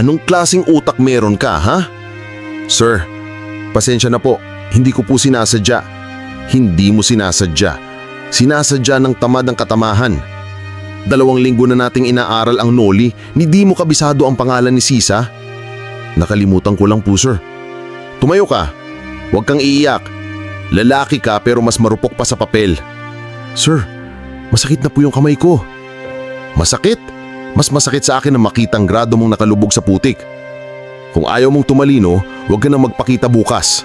Anong klasing utak meron ka, ha? Sir, pasensya na po. Hindi ko po sinasadya. Hindi mo sinasadya. Sinasadya ng tamad ang katamahan. Dalawang linggo na nating inaaral ang Noli, hindi mo kabisado ang pangalan ni Sisa? Nakalimutan ko lang po, sir. Tumayo ka. Huwag kang iiyak. Lalaki ka pero mas marupok pa sa papel. Sir, masakit na po yung kamay ko. Masakit? Mas masakit sa akin na makitang grado mong nakalubog sa putik. Kung ayaw mong tumalino, huwag ka na magpakita bukas.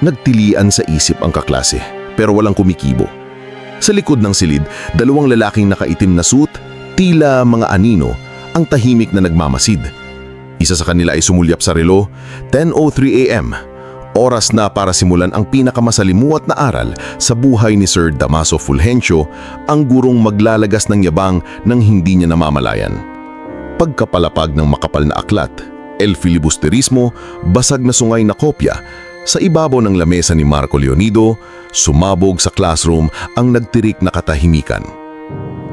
Nagtilian sa isip ang kaklase pero walang kumikibo. Sa likod ng silid, dalawang lalaking nakaitim na suit, tila mga anino, ang tahimik na nagmamasid. Isa sa kanila ay sumulyap sa relo, 10.03 a.m. Oras na para simulan ang pinakamasalimuot na aral sa buhay ni Sir Damaso Fulgencio, ang gurong maglalagas ng yabang nang hindi niya namamalayan. Pagkapalapag ng makapal na aklat, el filibusterismo, basag na sungay na kopya, sa ibabaw ng lamesa ni Marco Leonido, sumabog sa classroom ang nagtirik na katahimikan.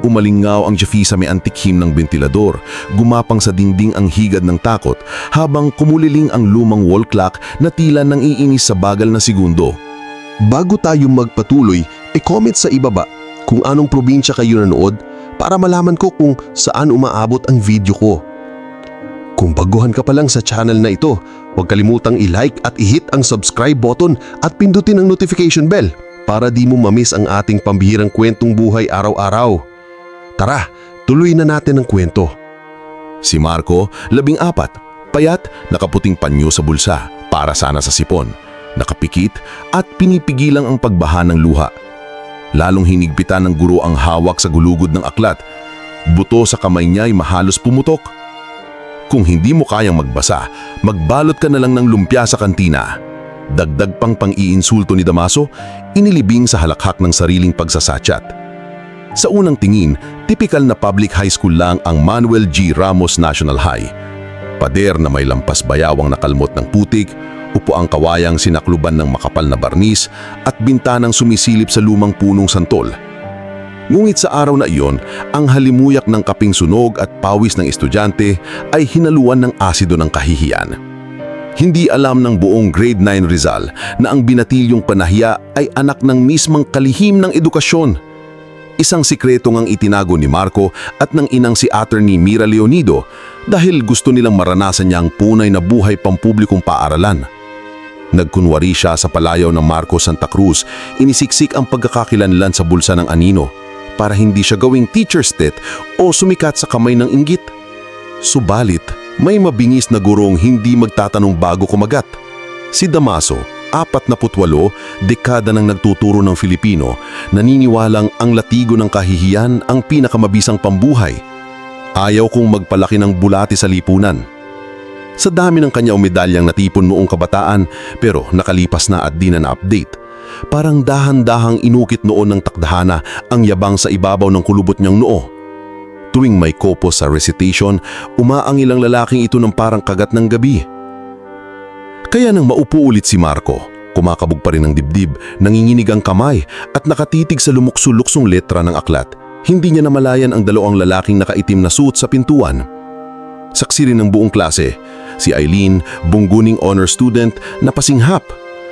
Umalingaw ang Jafi sa may antikhim ng ventilador, gumapang sa dingding ang higad ng takot habang kumuliling ang lumang wall clock na tila nang iinis sa bagal na segundo. Bago tayo magpatuloy, e-comment sa ibaba kung anong probinsya kayo nanood para malaman ko kung saan umaabot ang video ko. Kung baguhan ka pa lang sa channel na ito, huwag kalimutang i-like at i-hit ang subscribe button at pindutin ang notification bell para di mo mamiss ang ating pambihirang kwentong buhay araw-araw. Tara, tuloy na natin ang kwento. Si Marco, labing apat, payat, nakaputing panyo sa bulsa para sana sa sipon, nakapikit at pinipigilang ang pagbaha ng luha. Lalong hinigpitan ng guro ang hawak sa gulugod ng aklat. Buto sa kamay niya ay mahalos pumutok. Kung hindi mo kayang magbasa, magbalot ka na lang ng lumpia sa kantina. Dagdag pang pang-iinsulto ni Damaso, inilibing sa halakhak ng sariling pagsasatyat. Sa unang tingin, tipikal na public high school lang ang Manuel G. Ramos National High. Pader na may lampas bayawang nakalmot ng putik, upo ang kawayang sinakluban ng makapal na barnis at bintanang sumisilip sa lumang punong santol. Ngunit sa araw na iyon, ang halimuyak ng kaping sunog at pawis ng estudyante ay hinaluan ng asido ng kahihiyan. Hindi alam ng buong grade 9 Rizal na ang binatilyong panahiya ay anak ng mismang kalihim ng edukasyon. Isang sikreto ngang itinago ni Marco at ng inang si attorney Mira Leonido dahil gusto nilang maranasan niya ang punay na buhay pampublikong paaralan. Nagkunwari siya sa palayaw ng Marco Santa Cruz, inisiksik ang pagkakakilanlan sa bulsa ng anino para hindi siya gawing teacher's debt o sumikat sa kamay ng inggit. Subalit, may mabingis na gurong hindi magtatanong bago kumagat. Si Damaso, 48, dekada nang nagtuturo ng Filipino, naniniwalang ang latigo ng kahihiyan ang pinakamabisang pambuhay. Ayaw kong magpalaki ng bulati sa lipunan. Sa dami ng kanya umidalyang natipon noong kabataan pero nakalipas na at di na na-update. Parang dahan-dahang inukit noon ng takdahana ang yabang sa ibabaw ng kulubot niyang noo. Tuwing may kopo sa recitation, umaang ilang lalaking ito ng parang kagat ng gabi. Kaya nang maupo ulit si Marco, kumakabog pa rin ang dibdib, nanginginig ang kamay at nakatitig sa lumukso-luksong letra ng aklat. Hindi niya namalayan ang dalawang lalaking nakaitim na suit sa pintuan. Saksi rin ng buong klase, si Eileen, bungguning honor student na pasinghap.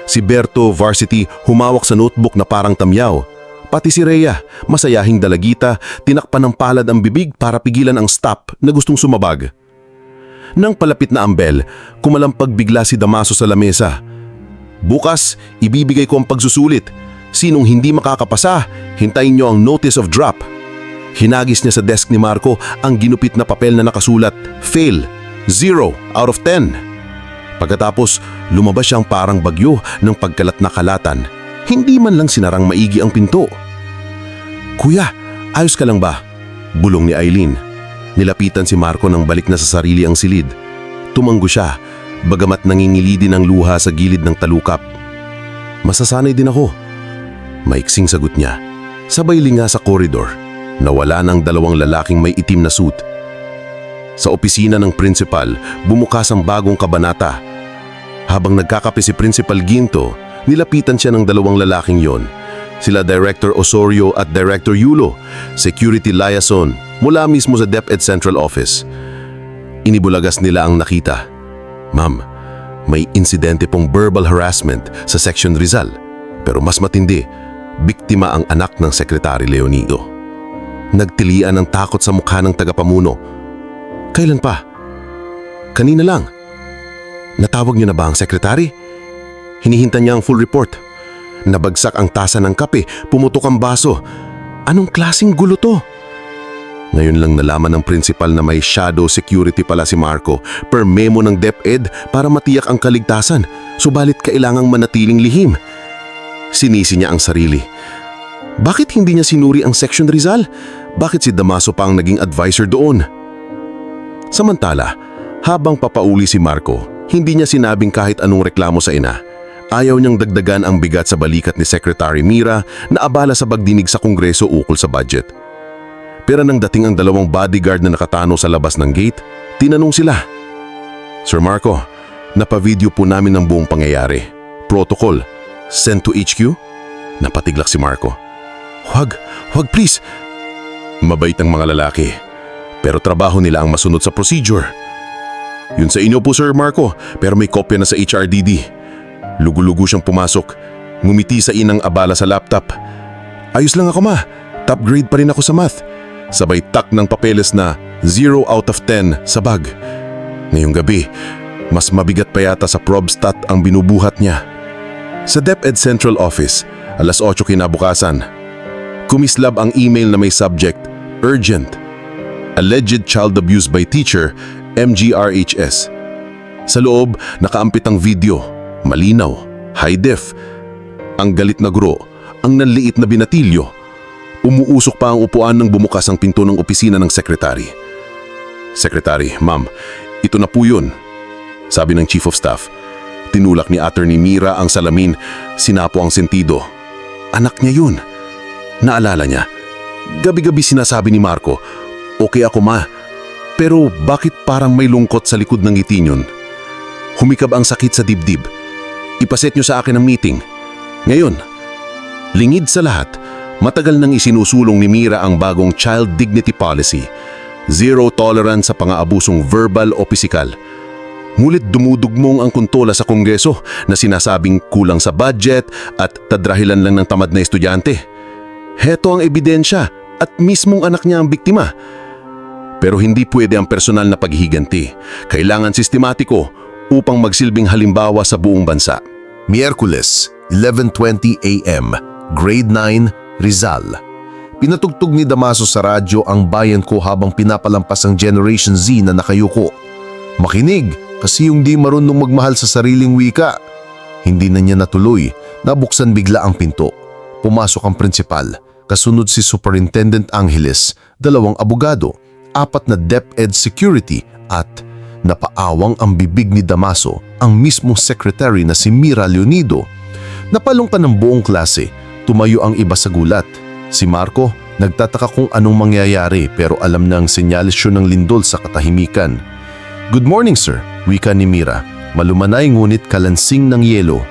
Si Berto, varsity, humawak sa notebook na parang tamyaw. Pati si Rhea, masayahing dalagita, tinakpan ng palad ang bibig para pigilan ang stop na gustong sumabag. Nang palapit na ang bell, kumalampag bigla si Damaso sa lamesa. Bukas, ibibigay ko ang pagsusulit. Sinong hindi makakapasa, hintayin niyo ang notice of drop. Hinagis niya sa desk ni Marco ang ginupit na papel na nakasulat, Fail, 0 out of 10. Pagkatapos, lumabas siyang parang bagyo ng pagkalat na kalatan. Hindi man lang sinarang maigi ang pinto. Kuya, ayos ka lang ba? Bulong ni Eileen. Nilapitan si Marco nang balik na sa sarili ang silid. Tumanggo siya, bagamat nangingili din ang luha sa gilid ng talukap. Masasanay din ako. Maiksing sagot niya. Sabay linga sa koridor. Nawala ng dalawang lalaking may itim na suit. Sa opisina ng principal, bumukas ang bagong kabanata. Habang nagkakape si Principal Ginto, nilapitan siya ng dalawang lalaking yon. Sila Director Osorio at Director Yulo, Security Liaison, mula mismo sa DepEd Central Office. Inibulagas nila ang nakita. Ma'am, may insidente pong verbal harassment sa Section Rizal. Pero mas matindi, biktima ang anak ng Sekretary Leonido. Nagtilian ng takot sa mukha ng tagapamuno. Kailan pa? Kanina lang. Natawag niyo na ba ang sekretary? Hinihinta niya ang full report. Nabagsak ang tasa ng kape, pumutok ang baso. Anong klasing gulo to? Ngayon lang nalaman ng principal na may shadow security pala si Marco per memo ng DepEd para matiyak ang kaligtasan, subalit kailangang manatiling lihim. Sinisi niya ang sarili. Bakit hindi niya sinuri ang Section Rizal? Bakit si Damaso pa ang naging advisor doon? Samantala, habang papauli si Marco, hindi niya sinabing kahit anong reklamo sa ina. Ayaw niyang dagdagan ang bigat sa balikat ni Secretary Mira na abala sa pagdinig sa Kongreso ukol sa budget. Pero nang dating ang dalawang bodyguard na nakatano sa labas ng gate, tinanong sila. Sir Marco, napavideo po namin ang buong pangyayari. Protocol, sent to HQ? Napatiglak si Marco. Huwag, huwag please. Mabait ang mga lalaki. Pero trabaho nila ang masunod sa procedure. Yun sa inyo po Sir Marco, pero may kopya na sa HRDD. Lugu-lugu siyang pumasok. Ngumiti sa inang abala sa laptop. Ayos lang ako ma, top grade pa rin ako sa math. Sabay tak ng papeles na 0 out of 10 sa bag. Ngayong gabi, mas mabigat pa yata sa probstat ang binubuhat niya. Sa DepEd Central Office, alas 8 kinabukasan, kumislab ang email na may subject, Urgent. Alleged Child Abuse by Teacher, MGRHS. Sa loob, nakaampit ang video, malinaw, high def. Ang galit na guro, ang nanliit na binatilyo. Umuusok pa ang upuan ng bumukas ang pinto ng opisina ng sekretary. Sekretary, ma'am, ito na po yun. Sabi ng Chief of Staff. Tinulak ni Attorney Mira ang salamin, sinapo ang sentido. Anak niya yun. Naalala niya. Gabi-gabi sinasabi ni Marco, Okay ako ma, pero bakit parang may lungkot sa likod ng ngiti niyon? Humikab ang sakit sa dibdib. Ipaset niyo sa akin ang meeting. Ngayon, lingid sa lahat, matagal nang isinusulong ni Mira ang bagong Child Dignity Policy. Zero tolerance sa pangaabusong verbal o pisikal. Ngulit dumudugmong ang kuntola sa Kongreso na sinasabing kulang sa budget at tadrahilan lang ng tamad na estudyante. Heto ang ebidensya at mismong anak niya ang biktima. Pero hindi pwede ang personal na paghihiganti. Kailangan sistematiko upang magsilbing halimbawa sa buong bansa. Miyerkules, 11.20 a.m., Grade 9, Rizal. Pinatugtog ni Damaso sa radyo ang bayan ko habang pinapalampas ang Generation Z na nakayuko. Makinig kasi yung di marunong magmahal sa sariling wika. Hindi na niya natuloy, nabuksan bigla ang pinto. Pumasok ang prinsipal, kasunod si Superintendent Angeles, dalawang abogado, apat na DepEd security at napaawang ang bibig ni Damaso ang mismong secretary na si Mira Leonido. Napalong pa ng buong klase, tumayo ang iba sa gulat. Si Marco, nagtataka kung anong mangyayari pero alam na ang senyales yun ng lindol sa katahimikan. Good morning sir, wika ni Mira. Malumanay ngunit kalansing ng yelo.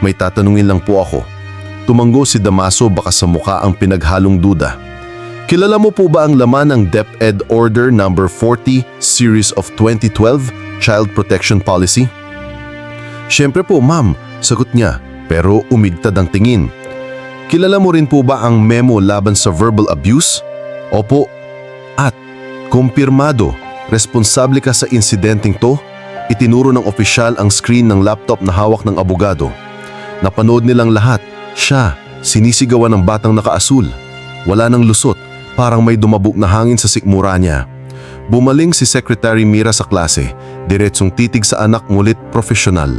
May tatanungin lang po ako. Tumanggo si Damaso baka sa muka ang pinaghalong duda. Kilala mo po ba ang laman ng DepEd Order No. 40 Series of 2012 Child Protection Policy? Siyempre po ma'am, sagot niya, pero umigtad ang tingin. Kilala mo rin po ba ang memo laban sa verbal abuse? Opo. At, kumpirmado, responsable ka sa insidenteng to? Itinuro ng opisyal ang screen ng laptop na hawak ng abogado. Napanood nilang lahat, siya, sinisigawan ng batang nakaasul. Wala nang lusot, parang may dumabog na hangin sa sikmura niya. Bumaling si Secretary Mira sa klase, diretsong titig sa anak ngulit profesional.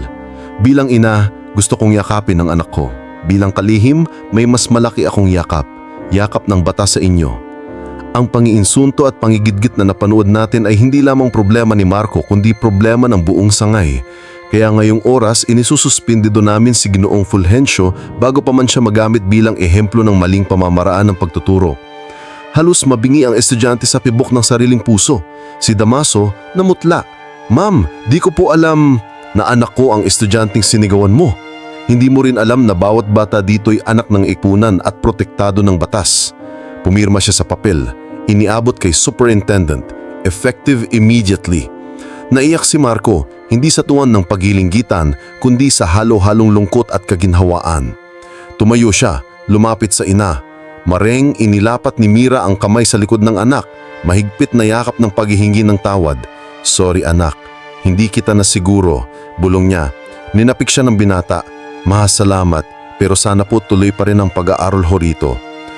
Bilang ina, gusto kong yakapin ang anak ko. Bilang kalihim, may mas malaki akong yakap. Yakap ng bata sa inyo. Ang pangiinsunto at pangigidgit na napanood natin ay hindi lamang problema ni Marco kundi problema ng buong sangay. Kaya ngayong oras inisususpindido namin si Ginoong Fulgencio bago pa man siya magamit bilang ehemplo ng maling pamamaraan ng pagtuturo. Halos mabingi ang estudyante sa pibok ng sariling puso. Si Damaso namutla. Ma'am, di ko po alam na anak ko ang estudyanteng sinigawan mo. Hindi mo rin alam na bawat bata dito'y anak ng ipunan at protektado ng batas. Pumirma siya sa papel. Iniabot kay Superintendent. Effective immediately. Naiyak si Marco, hindi sa tuwan ng pagilinggitan, kundi sa halo-halong lungkot at kaginhawaan. Tumayo siya, lumapit sa ina. Mareng inilapat ni Mira ang kamay sa likod ng anak, mahigpit na yakap ng paghihingi ng tawad. Sorry anak, hindi kita na siguro, bulong niya. Ninapik siya ng binata. Mahasalamat, pero sana po tuloy pa rin ang pag-aaral ho rito.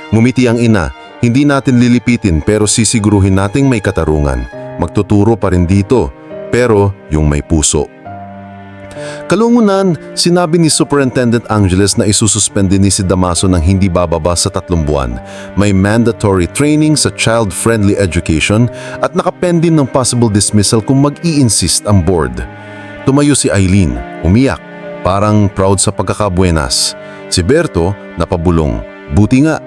Ngumiti ang ina, hindi natin lilipitin pero sisiguruhin nating may katarungan. Magtuturo pa rin dito, pero yung may puso. Kalungunan, sinabi ni Superintendent Angeles na isususpende ni si Damaso ng hindi bababa sa tatlong buwan. May mandatory training sa child-friendly education at nakapendin ng possible dismissal kung mag-i-insist ang board. Tumayo si Eileen, umiyak, parang proud sa pagkakabuenas. Si Berto, napabulong. Buti nga.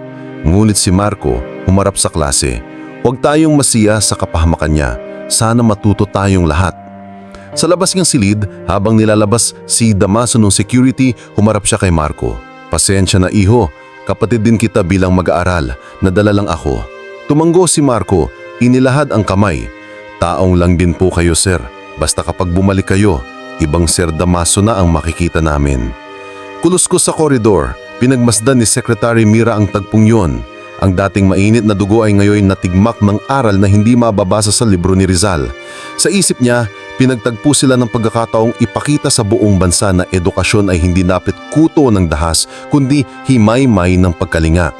Ngunit si Marco, humarap sa klase. Huwag tayong masiya sa kapahamakan niya. Sana matuto tayong lahat. Sa labas niyang silid, habang nilalabas si Damaso ng security, humarap siya kay Marco. Pasensya na iho, kapatid din kita bilang mag-aaral, nadala lang ako. Tumanggo si Marco, inilahad ang kamay. Taong lang din po kayo sir, basta kapag bumalik kayo, ibang Sir Damaso na ang makikita namin. Kuluskos sa koridor, pinagmasdan ni Secretary Mira ang tagpong yon. Ang dating mainit na dugo ay ngayon natigmak ng aral na hindi mababasa sa libro ni Rizal. Sa isip niya, pinagtagpo sila ng pagkakataong ipakita sa buong bansa na edukasyon ay hindi napit kuto ng dahas kundi himay-may ng pagkalinga.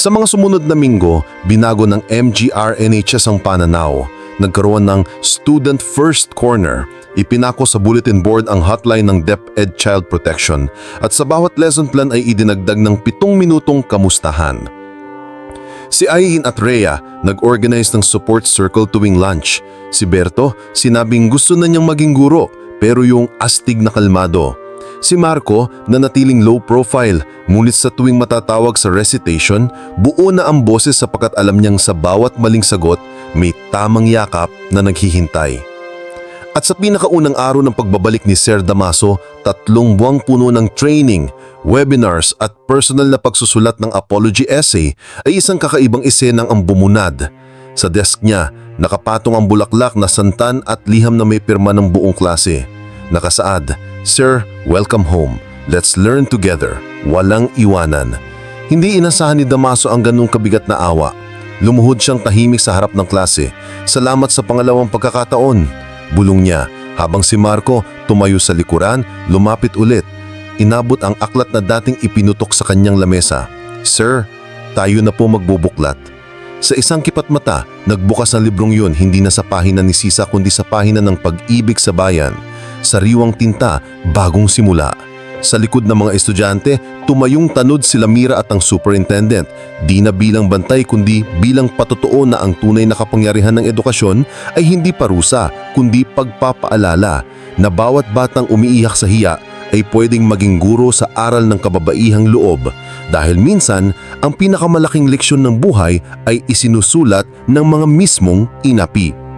Sa mga sumunod na minggo, binago ng MGR NHS ang pananaw. Nagkaroon ng Student First Corner. Ipinako sa bulletin board ang hotline ng DepEd Child Protection at sa bawat lesson plan ay idinagdag ng pitong minutong kamustahan. Si Aileen at Rhea nag-organize ng support circle tuwing lunch. Si Berto sinabing gusto na niyang maging guro pero yung astig na kalmado. Si Marco nanatiling low profile ngunit sa tuwing matatawag sa recitation, buo na ang boses sapagkat alam niyang sa bawat maling sagot may tamang yakap na naghihintay. At sa pinakaunang araw ng pagbabalik ni Sir Damaso, tatlong buwang puno ng training, webinars at personal na pagsusulat ng apology essay ay isang kakaibang isenang ang bumunad. Sa desk niya, nakapatong ang bulaklak na santan at liham na may pirma ng buong klase. Nakasaad, Sir, welcome home. Let's learn together. Walang iwanan. Hindi inasahan ni Damaso ang ganong kabigat na awa. Lumuhod siyang tahimik sa harap ng klase. Salamat sa pangalawang pagkakataon. Bulong niya habang si Marco tumayo sa likuran, lumapit ulit. Inabot ang aklat na dating ipinutok sa kanyang lamesa. Sir, tayo na po magbubuklat. Sa isang kipat mata, nagbukas ang librong yun hindi na sa pahina ni Sisa kundi sa pahina ng pag-ibig sa bayan. Sariwang tinta, bagong simula. Sa likod ng mga estudyante, tumayong tanod sila Mira at ang superintendent. Di na bilang bantay kundi bilang patotoo na ang tunay na kapangyarihan ng edukasyon ay hindi parusa kundi pagpapaalala na bawat batang umiiyak sa hiya ay pwedeng maging guro sa aral ng kababaihang loob dahil minsan ang pinakamalaking leksyon ng buhay ay isinusulat ng mga mismong inapi.